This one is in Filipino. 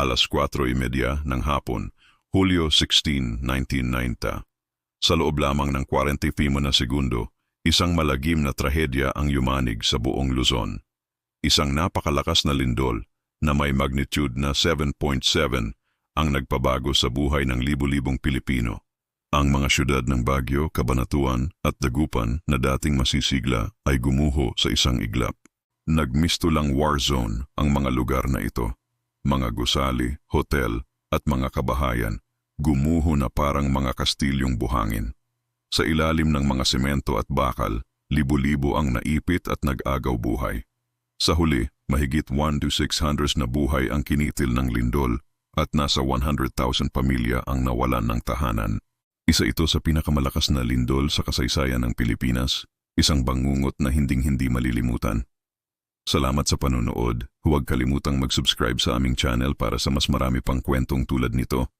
alas 4.30 ng hapon, Hulyo 16, 1990. Sa loob lamang ng 45 na segundo, isang malagim na trahedya ang yumanig sa buong Luzon. Isang napakalakas na lindol na may magnitude na 7.7 ang nagpabago sa buhay ng libu-libong Pilipino. Ang mga syudad ng Baguio, Cabanatuan at Dagupan na dating masisigla ay gumuho sa isang iglap. Nagmisto lang war zone ang mga lugar na ito. Mga gusali, hotel at mga kabahayan gumuho na parang mga kastilyong buhangin. Sa ilalim ng mga semento at bakal, libo-libo ang naipit at nag-agaw buhay. Sa huli, mahigit 1 to 600 na buhay ang kinitil ng lindol at nasa 100,000 pamilya ang nawalan ng tahanan. Isa ito sa pinakamalakas na lindol sa kasaysayan ng Pilipinas, isang bangungot na hinding-hindi malilimutan. Salamat sa panonood. Huwag kalimutang mag-subscribe sa aming channel para sa mas marami pang kwentong tulad nito.